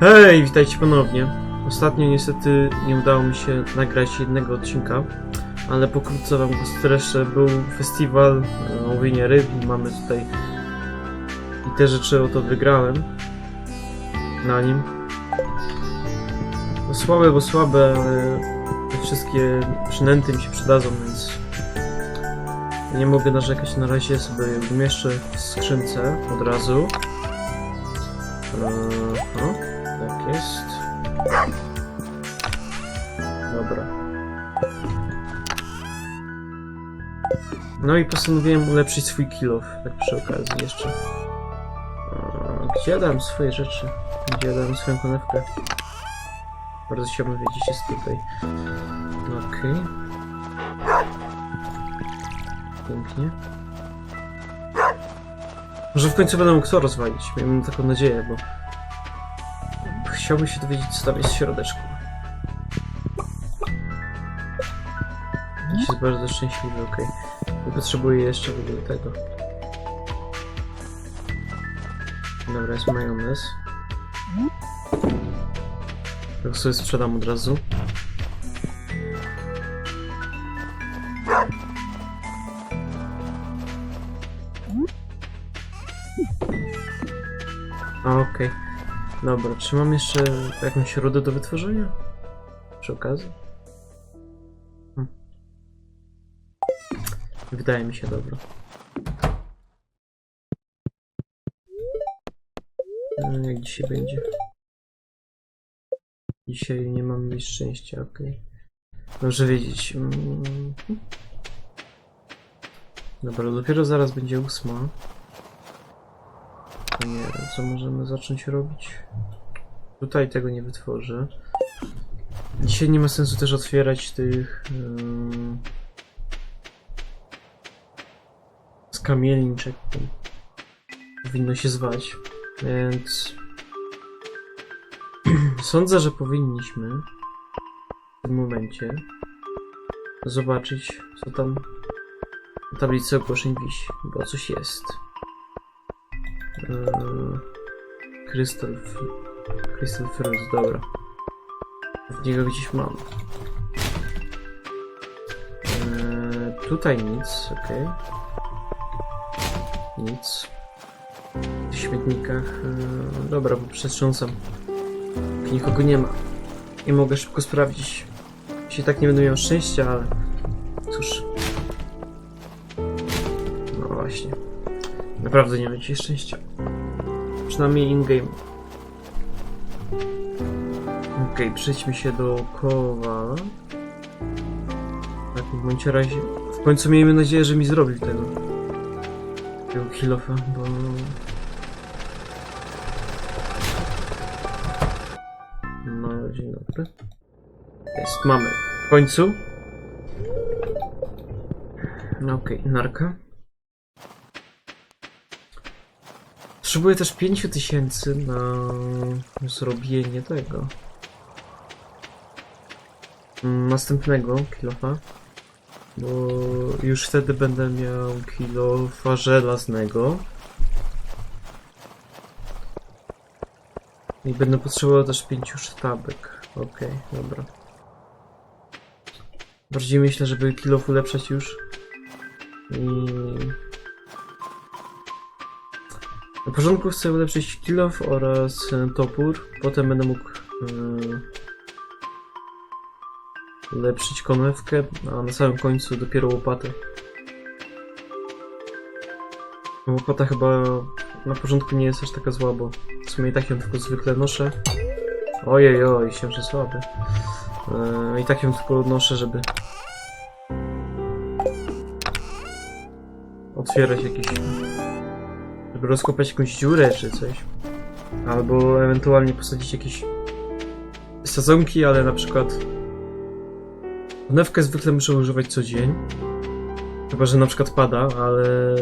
Hej, witajcie ponownie. Ostatnio niestety nie udało mi się nagrać jednego odcinka, ale pokrótce wam go streszę. Był festiwal e, łowienia ryb i mamy tutaj i te rzeczy oto wygrałem na nim. No słabe, bo słabe, ale te wszystkie przynęty mi się przydadzą, więc nie mogę narzekać. Na razie sobie umieszczę w skrzynce od razu. Eee, o, No i postanowiłem ulepszyć swój kill tak przy okazji jeszcze. Gdzie dałem swoje rzeczy? Gdzie dałem swoją konewkę? Bardzo chciałbym wiedzieć, jest tutaj. Okej. Pięknie. Może w końcu będę mógł to rozwalić. Miejmy taką nadzieję, bo chciałbym się dowiedzieć, co tam jest w środeczku. Jest bardzo szczęśliwy, okej. Nie potrzebuję jeszcze w ogóle tego. Dobra, jest majonez. Tego sobie sprzedam od razu. Okej. Dobra, czy mam jeszcze jakąś rudę do wytworzenia? Przy okazji? Wydaje mi się dobra. No, jak dzisiaj będzie? Dzisiaj nie mam mieć szczęścia, okej. Dobrze wiedzieć. Mm. Dobra, dopiero zaraz będzie ósma. Nie co możemy zacząć robić. Tutaj tego nie wytworzę. Dzisiaj nie ma sensu też otwierać tych... Um, skamielniczek. Powinno się zwać. Więc... Sądzę, że powinniśmy w tym momencie zobaczyć, co tam na tablicy ogłoszeń wisi, bo coś jest. Eee, Crystal Fruit, dobra. W niego gdzieś mam. Eee, tutaj nic, okej. Nic. W śmietnikach, eee, dobra, bo przetrząsam. Nikogo nie ma. I mogę szybko sprawdzić. Jeśli tak nie będę miał szczęścia, ale cóż. No właśnie. Naprawdę nie będzie szczęścia. Przynajmniej in-game. Okej, przejdźmy się do koła. Tak, w bądź razie. W końcu miejmy nadzieję, że mi zrobił tego. Tego kilofa, bo... No, dzień dobry. Jest, mamy. W końcu. No okej, narka. Potrzebuję też 5000 na zrobienie tego. Mm, Następnego kilofa. Bo już wtedy będę miał kilofa żelaznego. I będę potrzebował też pięciu sztabek. Okej, dobra. Bardziej myślę, żeby kilof ulepszać już. I... Na początku chcę ulepszyć kilof oraz e, topór. Potem będę mógł e, ulepszyć konewkę, a na samym końcu dopiero łopatę. Łopata chyba na początku nie jest aż taka zła, bo w sumie i tak ją tylko zwykle noszę. Ojej, oj, się że słaby. E, I tak ją tylko noszę, żeby otwierać jakieś żeby rozkopać jakąś dziurę czy coś. Albo ewentualnie posadzić jakieś sadzonki, ale na przykład Konewkę zwykle muszę używać co dzień. Chyba, że na przykład pada, ale...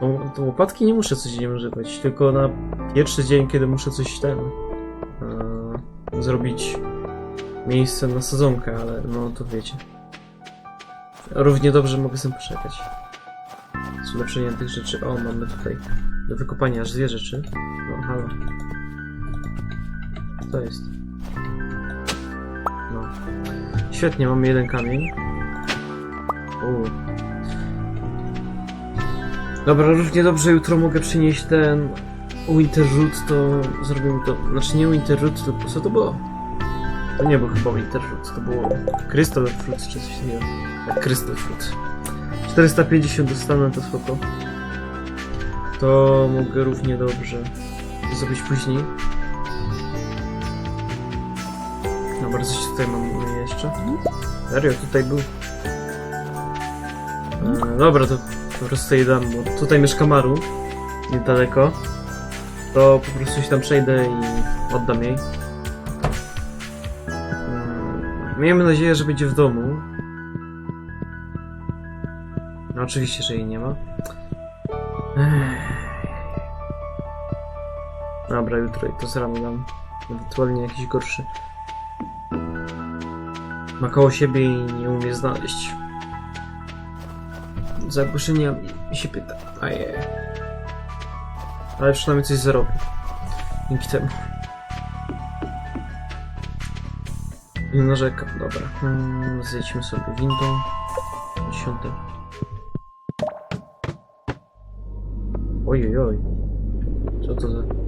No, to łopatki nie muszę codziennie używać, tylko na pierwszy dzień, kiedy muszę coś ten... e, zrobić miejsce na sadzonkę, ale no to wiecie. Równie dobrze mogę sobie poczekać. Z ulepszeniem tych rzeczy. O, mamy tutaj do wykopania aż dwie rzeczy. No, halo. To jest. Świetnie, mamy jeden kamień. Uuu. Dobra, równie dobrze jutro mogę przynieść ten Winter Root, to zrobimy to. Znaczy nie Winter Root, tylko co to było? To nie był chyba Winter Root, to było Crystal Fruit czy coś takiego. Tak, Crystal Fruit. 450 dostanę to spoko. To mogę równie dobrze zrobić później. Dobra, coś tutaj mam jeszcze. Serio, tutaj był. E, dobra, to po prostu jej dam, bo tutaj mieszka Maru, niedaleko. To po prostu się tam przejdę i oddam jej. Mm, Miejmy nadzieję, że będzie w domu. No oczywiście, że jej nie ma. Ech. Dobra, jutro i to z rano dam. Ewentualnie jakiś gorszy. Ma koło siebie i nie umie znaleźć. Za ogłoszenia mi się pyta. Ajej. Ale przynajmniej coś zarobi. Dzięki temu. Nie narzekam, dobra. Hmm, zjedźmy sobie windą. Dziesiąte. Ojej, oj. Co to za...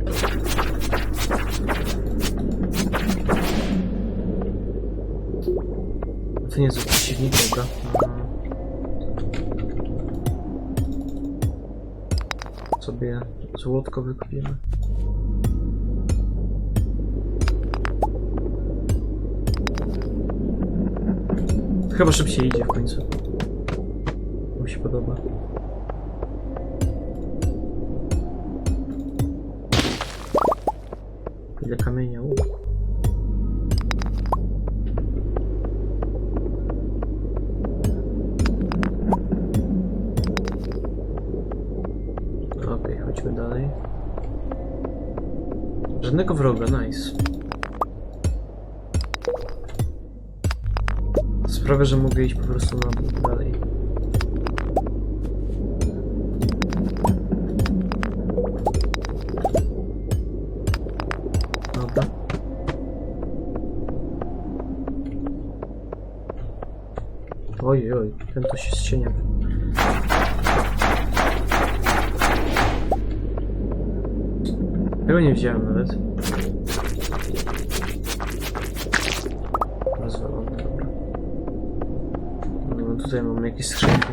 To nie jest przeciwnik, dobra. Sobie złotko wykupimy. Chyba szybciej idzie w końcu. Wroga, nice. Sprawia, że mogę iść po prostu na dół dalej. Oj, oj, ten to się z cieniem. Tego nie widziałem nawet. Rozwalony, dobra. No, tutaj mamy jakieś skrzynki.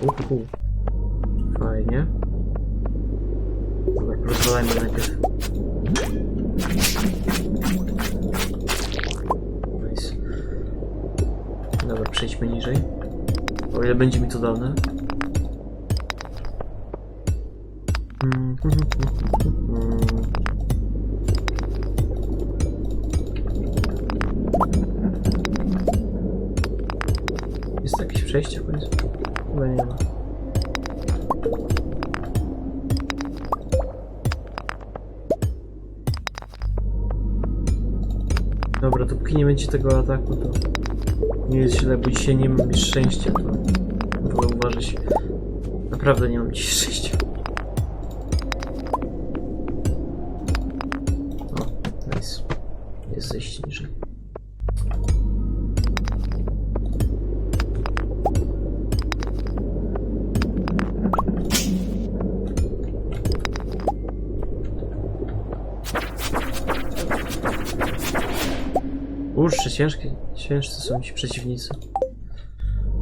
Uhu. Fajnie. Dobra, rozwalajmy najpierw. Nice. Dobra, przejdźmy niżej. O ile będzie mi to dane. Dopóki nie będzie tego ataku, to nie jest źle, bo dzisiaj nie mam szczęścia, to wolę uważać. Naprawdę nie mam dziś szczęścia. O, nice. Jest zejście niżej. Ciężkie, ciężcy są ci przeciwnicy.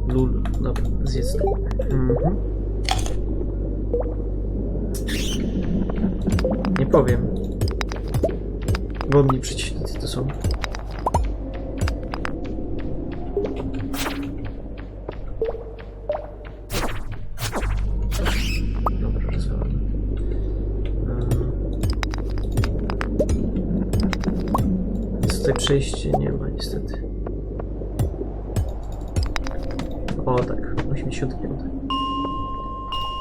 Lul, dobra, zjedz to. Mhm. Nie powiem. Godni przeciwnicy to są. Tutaj przejście? Nie ma niestety. O tak, 85.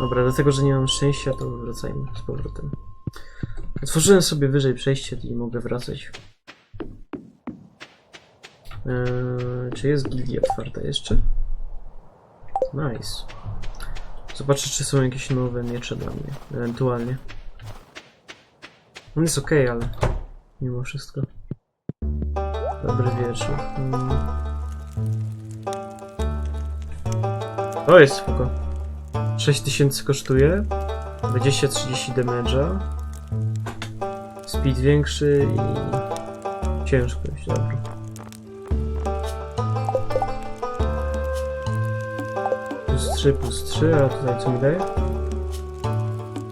Dobra, dlatego, że nie mam szczęścia, to wracajmy z powrotem. Otworzyłem sobie wyżej przejście i mogę wracać. Eee, czy jest gildia otwarta jeszcze? Nice. Zobaczę, czy są jakieś nowe miecze dla mnie, ewentualnie. On jest ok, ale mimo wszystko. Dobry wieczór. Mm. To jest spoko. 6000 kosztuje. 20-30 damage'a. Speed większy i ciężkość, dobra. Plus 3, plus 3, a tutaj co mi daje?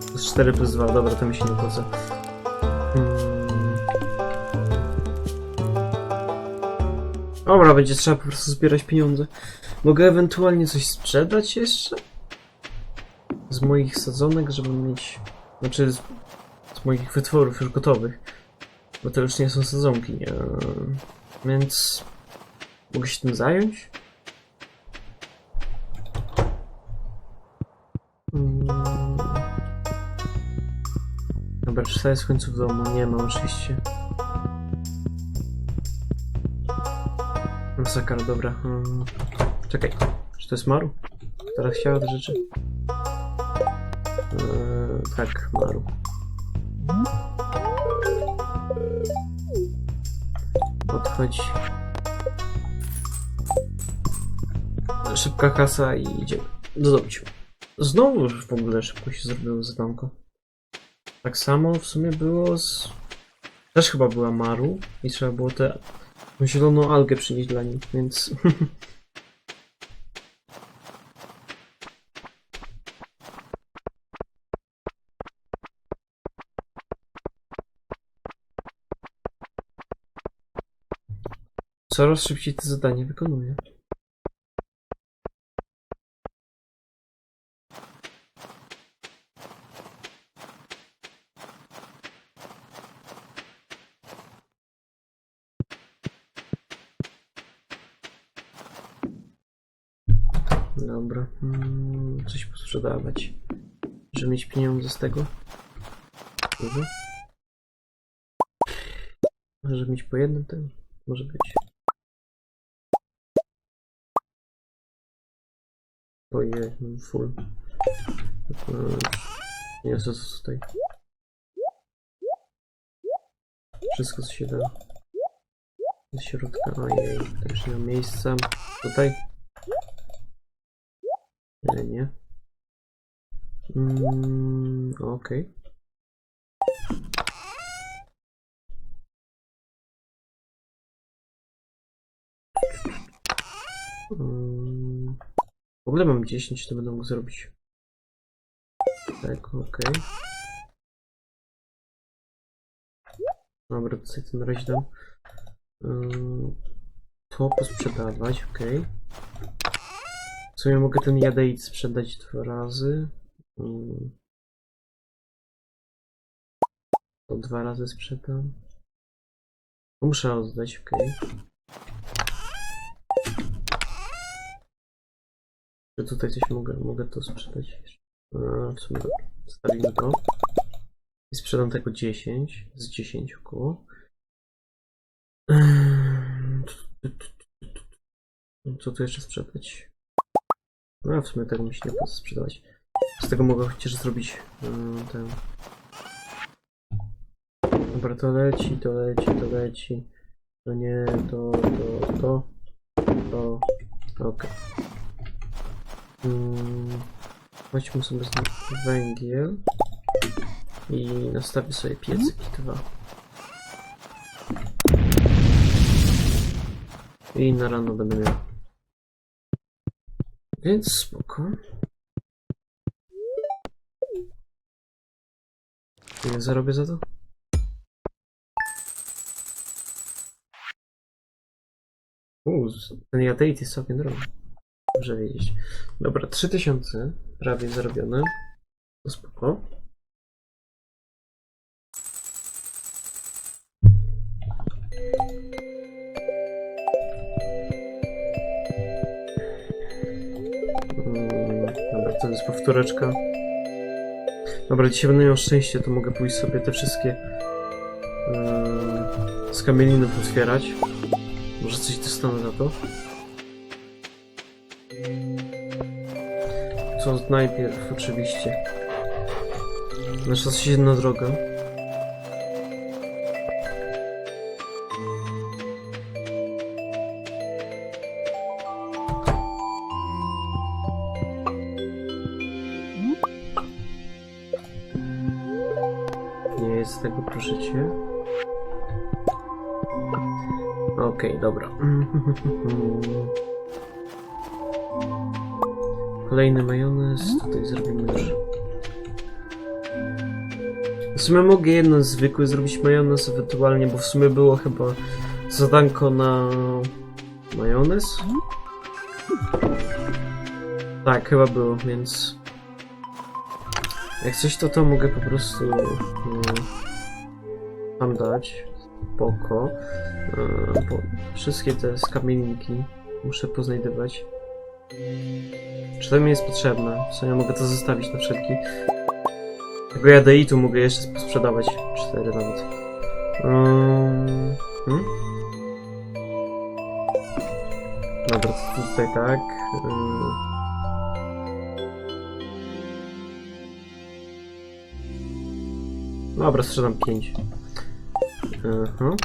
Plus 4, plus 2, dobra, to mi się nie opłaca. Dobra, będzie trzeba po prostu zbierać pieniądze. Mogę ewentualnie coś sprzedać jeszcze? Z moich sadzonek, żeby mieć... Znaczy, z, z moich wytworów już gotowych. Bo to już nie są sadzonki, nie? Więc... Mogę się tym zająć? Mm. Dobra, czy jest w końcu w domu? Nie mam oczywiście. Masakra, dobra. Mm. Czekaj, czy to jest Maru? Teraz chciała te rzeczy? Eee, tak, Maru. Podchodź. Szybka kasa i idziemy. Zdobyć. Znowu już w ogóle szybko się zrobiło zadanko. Tak samo w sumie było z... Też chyba była Maru i trzeba było tą zieloną algę przynieść dla nich, więc... Coraz szybciej to zadanie wykonuję. Dobra. Mm, coś posprzedawać. Żeby mieć pieniądze z tego. Dużo. Może mieć po jednym tym? Może być. Ojej, full. Eee, Nie, co co tutaj? Wszystko co się da. Do środka, ojej, też nie ma miejsca. Tutaj? Nie. Mm, okej. Mm, w ogóle mam 10, to będę mógł zrobić. Tak, okej. Dobra, to sobie ten razie dam. Ym, To posprzedawać, okej. W sumie mogę ten jadeit sprzedać dwa razy. Ym, To dwa razy sprzedam. Muszę oddać, okej. Czy tutaj coś mogę, mogę to sprzedać? A, w sumie. Stawimy to. I sprzedam tego 10. Z 10 około. Ehm, Co tu jeszcze sprzedać? No, w sumie tego mi się nie opłaca sprzedawać. Z tego mogę chociaż zrobić mm, ten. Dobra, to leci, to leci, to leci. To nie, to, to, to. To. Okej. Mm, Weźmy sobie z węgiel i nastawię sobie piecyki dwa. I na rano będę miał. Więc spoko. Ile zarobię za to? Uuu, ten jadeit jest całkiem drogi. Dobrze wiedzieć. Dobra, 3000 prawie zarobione. To spoko. Powtóreczka. Dobra, dzisiaj będę miał szczęście, to mogę pójść sobie te wszystkie yy, z kamieniny otwierać. Może coś dostanę za to. Co najpierw, oczywiście. Nasza jedna droga. Kolejny majonez. Tutaj zrobimy już. W sumie mogę jeden zwykły zrobić majonez ewentualnie, bo w sumie było chyba zadanko na majonez. Tak, chyba było, więc jak coś to to mogę po prostu mm, tam dać. Spoko. E, bo wszystkie te skamieniki muszę poznajdywać. Czy to mi jest potrzebne? W sumie mogę to zostawić na wszelki. Tego jadeitu mogę jeszcze sprzedawać. Cztery nawet. Um, hmm? Dobra, to tutaj tak. Ym. Dobra, sprzedam 5. Aha.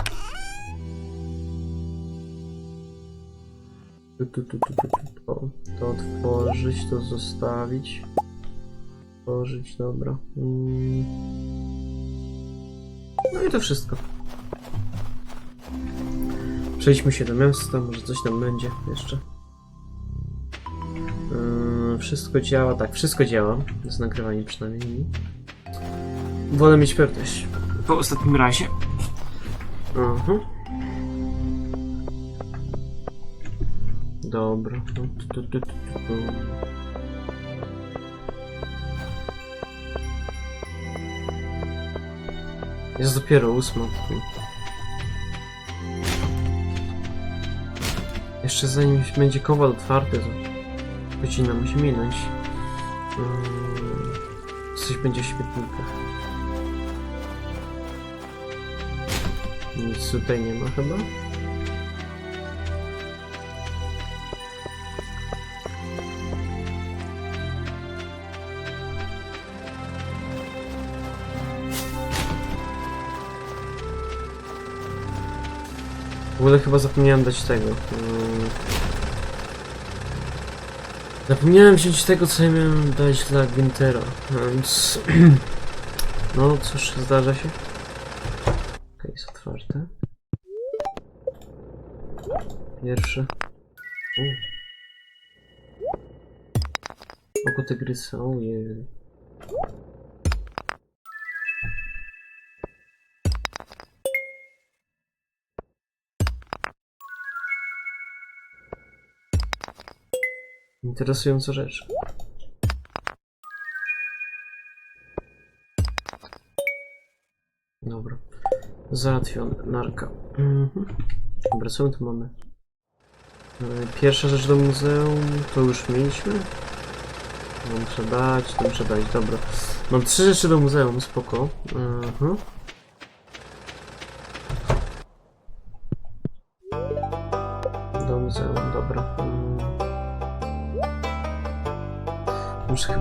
Tu, tu, tu, tu, tu, tu, to, to otworzyć, to zostawić. Otworzyć, dobra. Mm. No i to wszystko. Przejdźmy się do miasta, może coś tam będzie jeszcze. Yy, wszystko działa, tak, wszystko działa. Z nagrywaniem przynajmniej. Wolę mieć pewność. Po ostatnim razie. Mhm. Dobra. Tu, tu, tu, tu. Jest dopiero ósma. Jeszcze zanim będzie kowal otwarty, to godzina musi minąć. Mm, Coś będzie w śmietnikach. Nic tutaj nie ma chyba. Ogóle chyba zapomniałem dać tego. Zapomniałem wziąć tego, co ja miałem dać dla Gintera, więc... No cóż, zdarza się. Okej, jest otwarte. Pierwszy. U. Oko tygrysa, ojej. Interesująca rzecz. Dobra. Załatwione. Narka. Mhm. Dobra, co my tu mamy? E, Pierwsza rzecz do muzeum to już mieliśmy. To muszę dać, to muszę dać, dobra. Mam trzy rzeczy do muzeum, spoko. Mhm.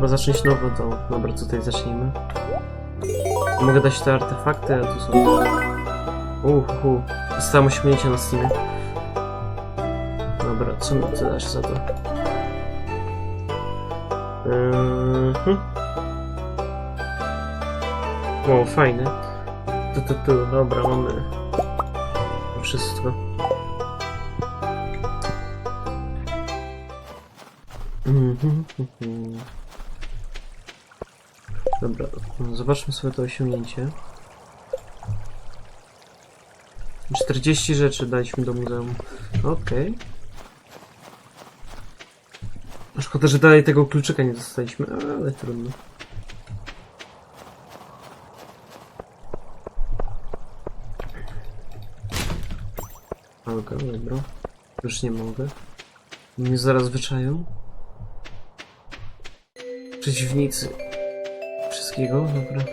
Chyba zacząć nowe to. Dobra, tutaj zacznijmy. Mogę dać te artefakty, a tu są. Uhu, dostałem osiągnięcie na Steamie. Dobra, co mi ty dasz za to? Mhm. O, fajne. Tu, tu, tu, dobra, mamy wszystko. Mhm, mhm. Dobra, zobaczmy sobie to osiągnięcie. 40 rzeczy daliśmy do muzeum. Okej. Szkoda, że dalej tego kluczyka nie dostaliśmy, ale trudno. Alga, dobra. Już nie mogę. Mnie zaraz wyczają. Przeciwnicy. Wszystkiego, dobra.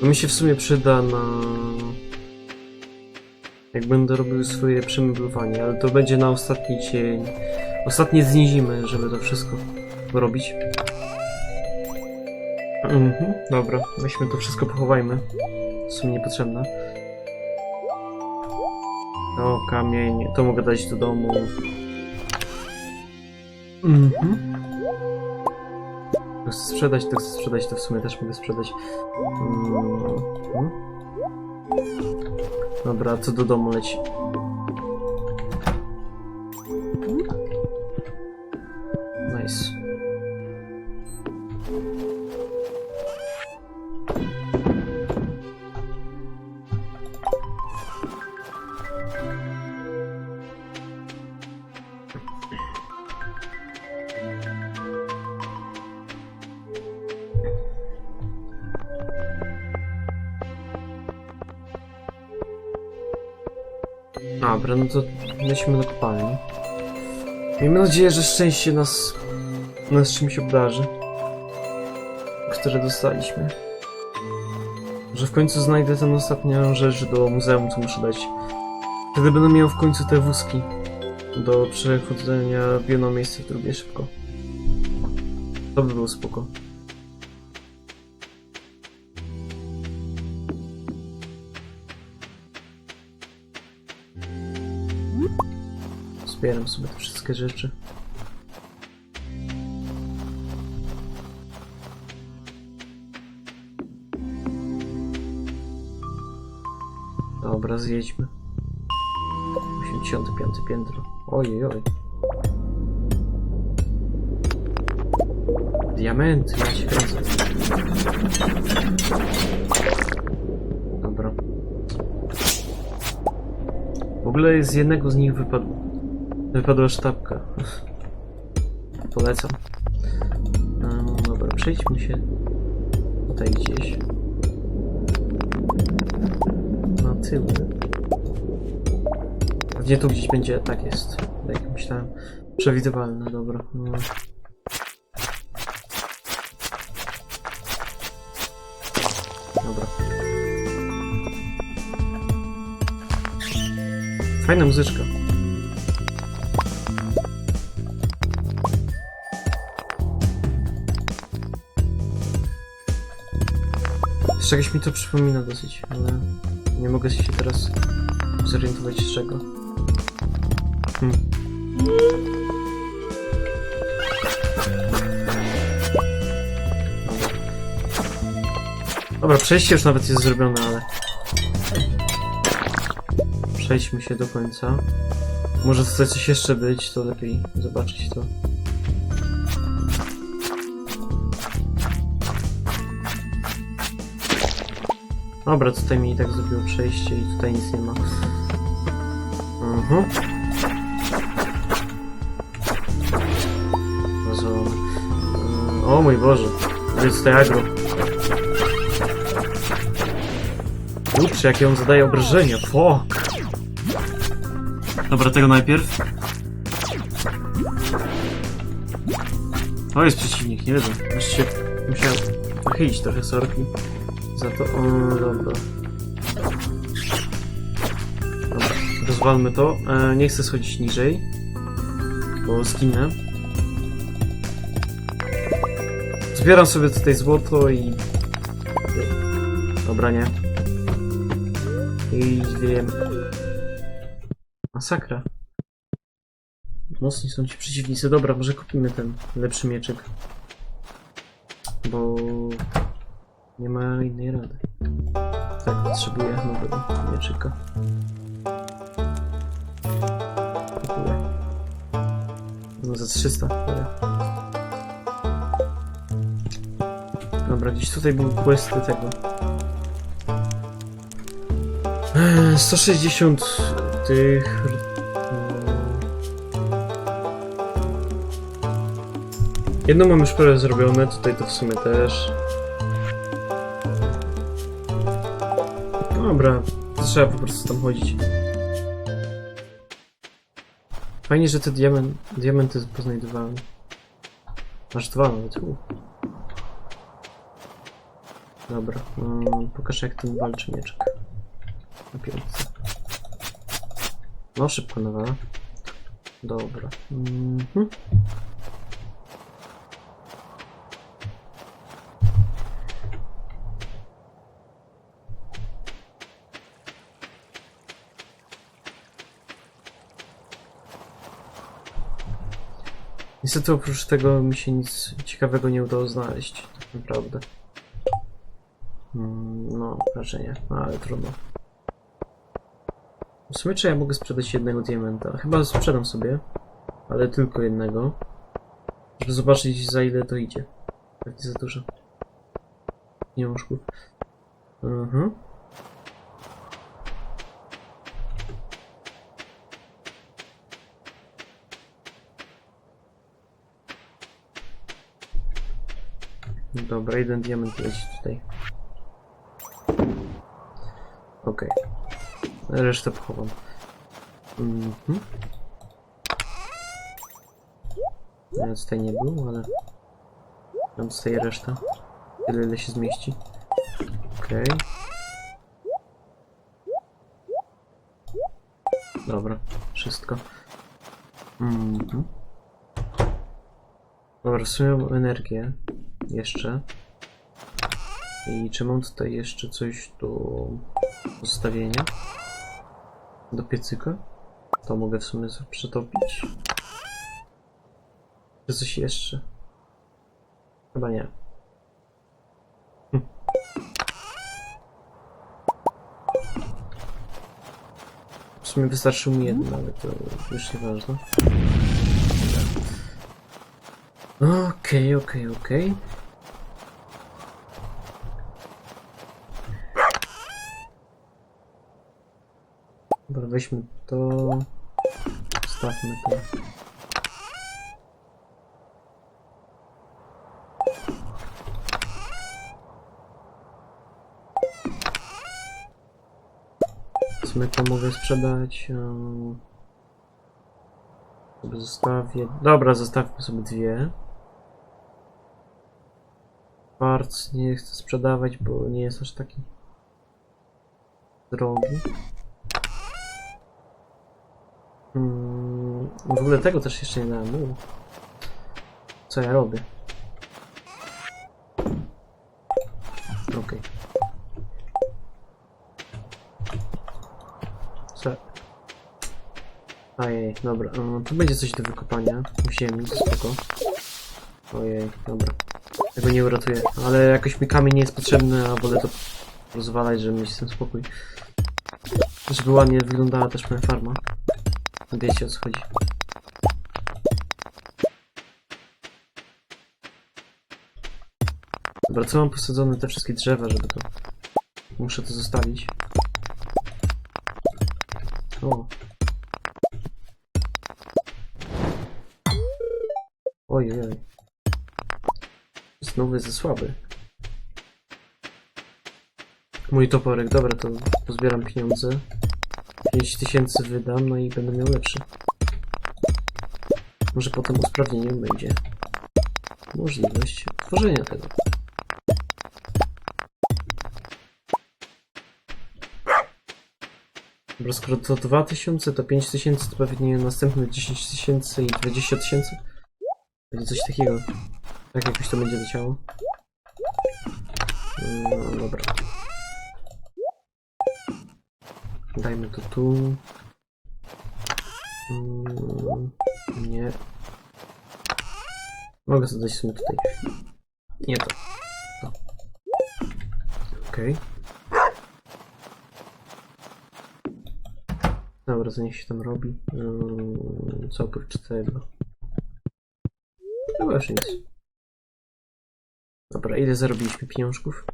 To mi się w sumie przyda na... Jak będę robił swoje przemeblowanie, ale to będzie na ostatni dzień. Ostatnie dni zimy, żeby to wszystko robić. Mhm, dobra, weźmy to wszystko, pochowajmy. W sumie niepotrzebne. O, kamień. To mogę dać do domu. Mhm. To chcę sprzedać, to chcę sprzedać, to w sumie też mogę sprzedać. Mhm. Dobra, co do domu leci? Nice. Dobra, no to lecimy do kopalni. Miejmy nadzieję, że szczęście nas, nas czymś obdarzy, które dostaliśmy. Że w końcu znajdę tę ostatnią rzecz do muzeum, co muszę dać. Wtedy będę miał w końcu te wózki do przechodzenia w jedno miejsce w drugie szybko. To by było spoko. Sobie te wszystkie rzeczy. Dobra, zjedźmy. 85 piętro. Ojej, oj. Diamenty, ja się kręcę. Dobra. W ogóle z jednego z nich wypadł. Wypadła sztabka. Polecam. No, dobra, przejdźmy się tutaj gdzieś. Na tył. Pewnie tu gdzieś będzie, tak jest. Tak jak myślałem. Przewidywalne, dobra. No. Fajna muzyczka. Czegoś mi to przypomina dosyć, ale nie mogę się teraz zorientować z czego. Hmm. Dobra. Przejście już nawet jest zrobione, ale... Przejdźmy się do końca. Może chce coś jeszcze być, to lepiej zobaczyć to. Dobra, tutaj mi i tak zrobiło przejście i tutaj nic nie ma. Mhm. Rozwalony. Mm, O mój Boże, to jest tutaj agro. Ups, jakie on zadaje obrażenia, fo! Dobra, tego najpierw. O, jest przeciwnik, nie wiem. Właściwie musiałem wychylić trochę sorki. Za to, o, dobra. Dobra, rozwalmy to. E, nie chcę schodzić niżej, bo zginę. Zbieram sobie tutaj złoto i... Dobra, nie. I wiem. Masakra. Mocni są ci przeciwnicy. Dobra, może kupimy ten lepszy mieczyk. Bo nie ma innej rady. Tak, potrzebuję nowego mieczyka. Kupuję. No za 300. Dobra. Dobra, gdzieś tutaj były questy tego. Eee, 160 tych... Jedno mam już prawie zrobione, tutaj to w sumie też. Dobra, trzeba po prostu tam chodzić. Fajnie, że te diament, diamenty poznajdowałem. Masz dwa nawet. U. Dobra, mm, pokażę jak ten walczy mieczek. Na piątce. No, szybko nawala. Dobra. Mhm. Niestety oprócz tego mi się nic ciekawego nie udało znaleźć, tak naprawdę. Mm, No, raczej nie, no, ale trudno. W sumie czy ja mogę sprzedać jednego diamenta? Chyba sprzedam sobie, ale tylko jednego. Żeby zobaczyć za ile to idzie. Pewnie za dużo. Pieniążków. Mhm. Dobra, jeden diament leci tutaj. Okej. Resztę pochowam. Mhm. Ja tutaj nie był, ale... Mam tutaj resztę. Tyle, ile się zmieści. Okej. Dobra, wszystko. Mhm. Dobra, w sumie energię. Jeszcze. I czy mam tutaj jeszcze coś do postawienia? Do piecyka? To mogę w sumie przetopić. Czy coś jeszcze? Chyba nie. W sumie wystarczył mi jedno, ale to już nieważne. Okej, okej, okej. Dobra, weźmy to. Stawmy to. Sumie to mogę sprzedać. zostawię. Dobra, zostawmy sobie dwie. Parts nie chcę sprzedawać, bo nie jest aż taki drogi. Mm, w ogóle tego też jeszcze nie dałem. Co ja robię? Okej. Co? Ojej, dobra. Um, tu będzie coś do wykopania ziemi, spoko. Ojej, dobra. Tego nie uratuję. Ale jakoś mi kamień nie jest potrzebny, a wolę to rozwalać, żeby mieć z tym spokój. Żeby ładnie wyglądała też moja farma. Wiecie o co chodzi. Dobra, co mam posadzone te wszystkie drzewa, żeby to... Muszę to zostawić. O. Jest za słaby. Mój toporek, dobra, to pozbieram pieniądze. 5000 wydam, no i będę miał lepszy. Może potem usprawnieniem będzie możliwość tworzenia tego. Dobra, skoro to 2000, to 5000, to pewnie następne 10 tysięcy i 20 tysięcy. Będzie coś takiego. Tak jakoś to będzie leciało. No dobra. Dajmy to tu. Mm, Nie. Mogę sobie dać w sumie tutaj. Nie to. to. Okej. Dobra, co niech się tam robi. Mm, Co oprócz tego? Chyba już nic. Dobra, ile zarobiliśmy pieniążków?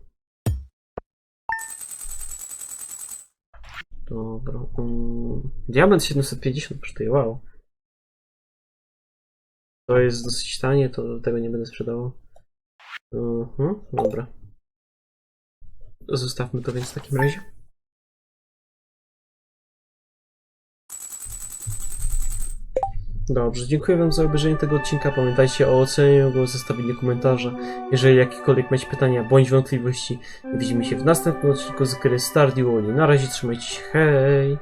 Dobra. Um, diament 750 kosztuje, wow. To jest dosyć tanie, to tego nie będę sprzedawał. Mhm, dobra. Zostawmy to więc w takim razie. Dobrze, dziękuję Wam za obejrzenie tego odcinka. Pamiętajcie o ocenie go, zostawienie komentarza. Jeżeli jakiekolwiek macie pytania bądź wątpliwości, widzimy się w następnym odcinku z gry Stardew. Na razie trzymajcie się, hej!